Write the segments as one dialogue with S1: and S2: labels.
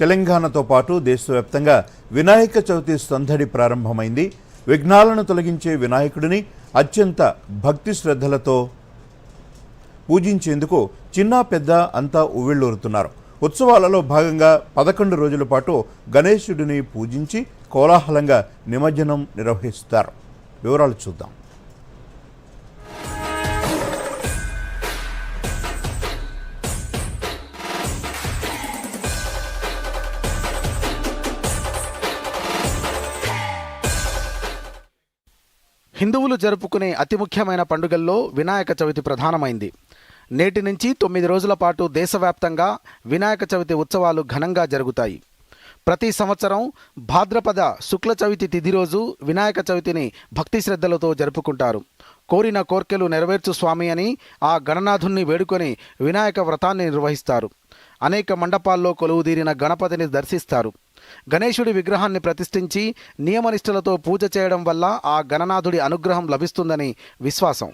S1: తెలంగాణతో పాటు దేశవ్యాప్తంగా వినాయక చవితి సందడి ప్రారంభమైంది. విఘ్నాలను తొలగించే వినాయకుడిని అత్యంత భక్తి శ్రద్ధలతో పూజించేందుకు చిన్న పెద్ద అంతా ఉవ్విళ్ళూరుతున్నారు ఉత్సవాలలో భాగంగా పదకొండు రోజుల పాటు గణేశుడిని పూజించి కోలాహలంగా నిమజ్జనం నిర్వహిస్తారు. వివరాలు చూద్దాం.
S2: హిందువులు జరుపుకునే అతి ముఖ్యమైన పండుగల్లో వినాయక చవితి ప్రధానమైంది. నేటి నుంచి తొమ్మిది రోజుల పాటు దేశవ్యాప్తంగా వినాయక చవితి ఉత్సవాలు ఘనంగా జరుగుతాయి. ప్రతి సంవత్సరం భాద్రపద శుక్ల చవితి తిథి రోజు వినాయక చవితిని భక్తి శ్రద్ధలతో జరుపుకుంటారు. కోరిన కోర్కెలు నెరవేర్చు స్వామి అని ఆ గణనాథుణ్ణి వేడుకొని వినాయక వ్రతాన్ని నిర్వహిస్తారు. అనేక మండపాల్లో కొలువుదీరిన గణపతిని దర్శిస్తారు. గణేశుడి విగ్రహాన్ని ప్రతిష్ఠించి నియమనిష్టలతో పూజ చేయడం వల్ల ఆ గణనాథుడి అనుగ్రహం లభిస్తుందని విశ్వాసం.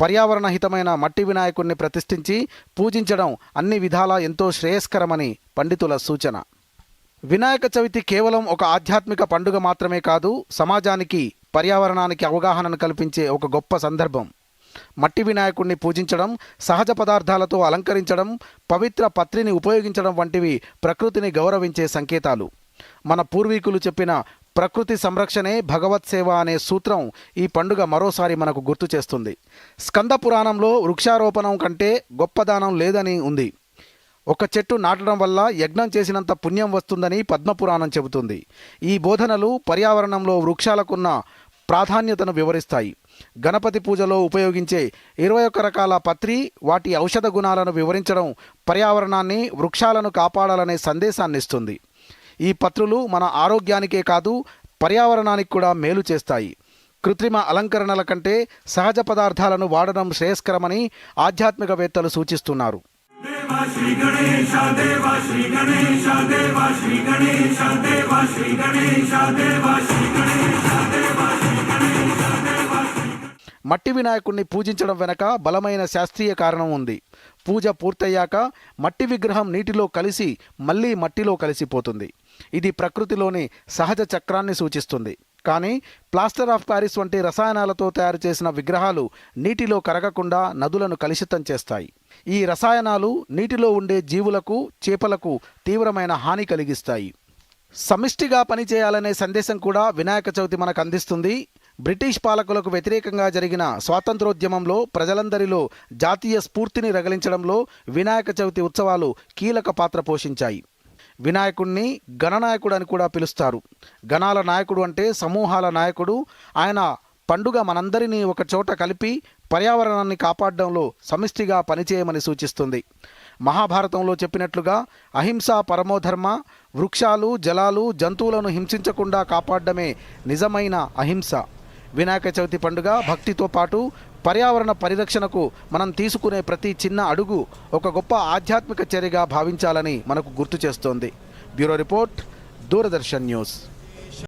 S2: పర్యావరణ హితమైన మట్టి వినాయకుడిని ప్రతిష్ఠించి పూజించడం అన్ని విధాలా ఎంతో శ్రేయస్కరమని పండితుల సూచన. వినాయక చవితి కేవలం ఒక ఆధ్యాత్మిక పండుగ మాత్రమే కాదు సమాజానికి పర్యావరణానికి అవగాహనను కల్పించే ఒక గొప్ప సందర్భం. మట్టి వినాయకుడిని పూజించడం సహజ పదార్థాలతో అలంకరించడం పవిత్ర పత్రిని ఉపయోగించడం వంటివి ప్రకృతిని గౌరవించే సంకేతాలు. మన పూర్వీకులు చెప్పిన ప్రకృతి సంరక్షణే భగవత్ సేవ అనే సూత్రం ఈ పండుగ మరోసారి మనకు గుర్తు చేస్తుంది. స్కంద పురాణంలో వృక్షారోపణం కంటే గొప్పదానం లేదని ఉంది. ఒక చెట్టు నాటడం వల్ల యజ్ఞం చేసినంత పుణ్యం వస్తుందని పద్మపురాణం చెబుతుంది. ఈ బోధనలు పర్యావరణంలో వృక్షాలకున్న ప్రాధాన్యతను వివరిస్తాయి. గణపతి పూజలో ఉపయోగించే ఇరవై ఒక్క రకాల పత్రి వాటి ఔషధ గుణాలను వివరించడం పర్యావరణాన్ని వృక్షాలను కాపాడాలనే సందేశాన్ని ఇస్తుంది ఈ పత్రులు మన ఆరోగ్యానికే కాదు పర్యావరణానికి కూడా మేలు చేస్తాయి. కృత్రిమ అలంకరణల కంటే సహజ పదార్థాలను వాడడం శ్రేయస్కరమని ఆధ్యాత్మికవేత్తలు సూచిస్తున్నారు.
S3: దేవా శ్రీ గణేశ శ్రీ గణేశ శ్రీ గణేశ శ్రీ గణేశ శ్రీ గణేశ
S2: మట్టి వినాయకుణ్ణి పూజించడం వెనక బలమైన శాస్త్రీయ కారణం ఉంది. పూజ పూర్తయ్యాక మట్టి విగ్రహం నీటిలో కలిసి మళ్ళీ మట్టిలో కలిసిపోతుంది. ఇది ప్రకృతిలోని సహజ చక్రాన్ని సూచిస్తుంది. కానీ ప్లాస్టర్ ఆఫ్ ప్యారిస్ వంటి రసాయనాలతో తయారు చేసిన విగ్రహాలు నీటిలో కరగకుండా నదులను కలుషితం చేస్తాయి. ఈ రసాయనాలు నీటిలో ఉండే జీవులకు చేపలకు తీవ్రమైన హాని కలిగిస్తాయి. సమిష్టిగా పనిచేయాలనే సందేశం కూడా వినాయక చవితి మనకు అందిస్తుంది. బ్రిటిష్ పాలకులకు వ్యతిరేకంగా జరిగిన స్వాతంత్రోద్యమంలో ప్రజలందరిలో జాతీయ స్ఫూర్తిని రగిలించడంలో వినాయక చవితి ఉత్సవాలు కీలక పాత్ర పోషించాయి. వినాయకుడిని గణనాయకుడు అని కూడా పిలుస్తారు. గణాల నాయకుడు అంటే సమూహాల నాయకుడు. ఆయన పండుగ మనందరినీ ఒక చోట కలిపి పర్యావరణాన్ని కాపాడడంలో సమిష్టిగా పనిచేయమని సూచిస్తుంది. మహాభారతంలో చెప్పినట్లుగా అహింస పరమోధర్మ వృక్షాలు జలాలు జంతువులను హింసించకుండా కాపాడడమే నిజమైన అహింస. వినాయక చవితి పండుగ భక్తితో పాటు పర్యావరణ పరిరక్షణకు మనం తీసుకునే ప్రతి చిన్న అడుగు ఒక గొప్ప ఆధ్యాత్మిక చర్యగా భావించాలని మనకు గుర్తు చేస్తోంది. Bureau report Doordarshan news.